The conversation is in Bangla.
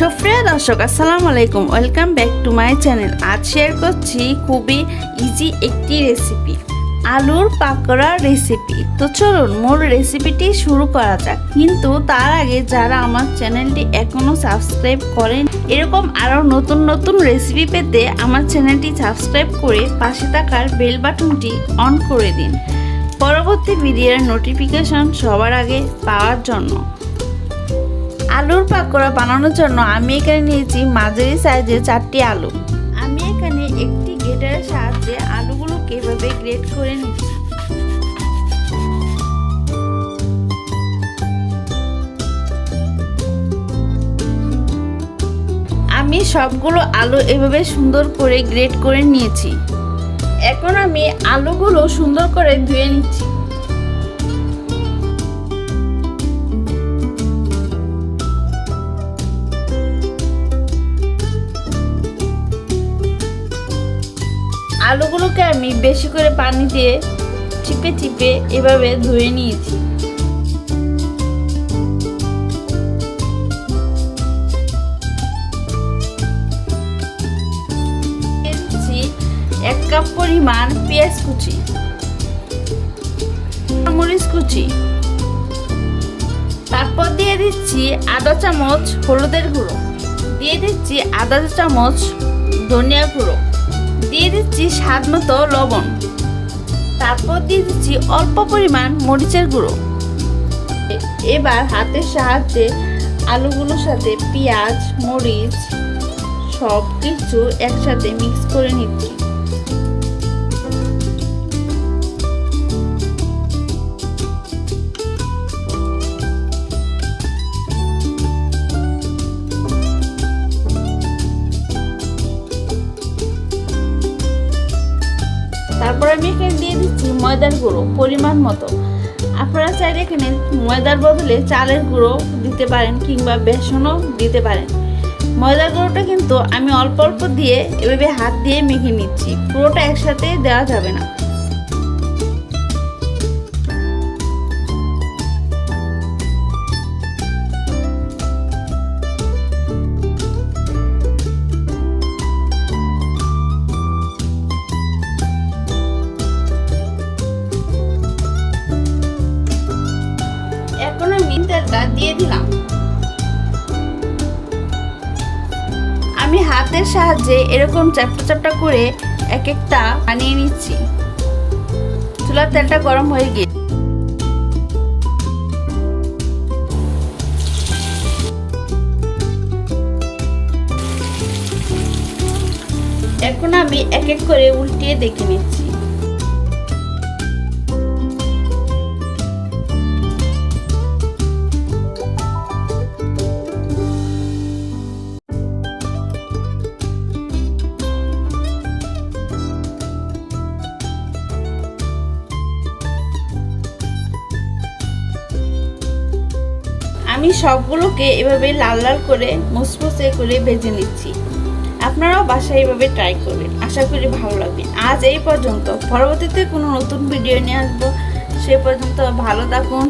সুপ্রিয় দর্শক, আসসালামু আলাইকুম। Welcome back to my channel আজ শেয়ার করছি খুবই ইজি একটি রেসিপি আলুর পাকোড়া রেসিপি তো চলুন, মূল রেসিপিটি শুরু করা যাক। কিন্তু তার আগে যারা আমার চ্যানেলটি এখনও সাবস্ক্রাইব করেন, এরকম আরও নতুন নতুন রেসিপি পেতে আমার চ্যানেলটি সাবস্ক্রাইব করে পাশে থাকার বেল বাটনটি অন করে দিন। পরবর্তী ভিডিওর নোটিফিকেশন সবার আগে পাওয়ার জন্য। আলুর পাকোড়া বানানোর জন্য আমি এখানে নিয়েছি মাঝারি সাইজের চারটি আলু। আমি এখানে একটি গ্রেটারের সাহায্যে আলুগুলোকে এভাবে গ্রেট করে নিচ্ছি। আমি সবগুলো আলু এভাবে সুন্দর করে গ্রেট করে নিয়েছি। এখন আমি আলুগুলো সুন্দর করে ধুয়ে নিচ্ছি। আলুগুলোকে আমি বেশি করে পানি দিয়ে চিপে চিপে এভাবে ধুয়ে নিয়েছি। এক কাপ পরিমাণ পেঁয়াজ কুচি মরিচ কুচি, তারপর দিয়ে দিচ্ছি আধা চামচ হলুদের গুঁড়ো, দিয়ে দিচ্ছি আধা চামচ ধনিয়া গুঁড়ো। দিয়ে দিচ্ছি স্বাদ মতো লবণ। তারপর দিয়ে দিচ্ছি অল্প পরিমাণ মরিচের গুঁড়ো। এবার হাতের সাহায্যে আলুগুলোর সাথে পেঁয়াজ, মরিচ সব কিছু একসাথে মিক্স করে নিচ্ছি। তারপর আমি এখানে দিয়ে দিচ্ছি ময়দার গুঁড়ো, পরিমাণ মতো। আপনারা চাইলে এখানে ময়দার বদলে চালের গুঁড়ো দিতে পারেন কিংবা বেসনও দিতে পারেন। ময়দার গুঁড়োটা কিন্তু আমি অল্প অল্প দিয়ে এভাবে হাত দিয়ে মেখে নিচ্ছি, পুরোটা একসাথে দেওয়া যাবে না। আমি দিয়ে দিলাম। আমি হাতের সাহায্যে এরকম চ্যাপটা চ্যাপটা করে এক একটা বানিয়ে নিচ্ছি। চুলার তেলটা গরম হয়ে গিয়ে এখন আমি এক এক করে উল্টিয়ে দেখে নিচ্ছি। আমি সবগুলোকে এভাবে লাল লাল করে মুসমুসে করে ভেজে নিচ্ছি। আপনারাও বাসায় এভাবে ট্রাই করবেন। আশা করি ভালো লাগবে। আজ এই পর্যন্ত। পরবর্তীতে কোনো নতুন ভিডিও নিয়ে আসব। সে পর্যন্ত ভালো থাকুন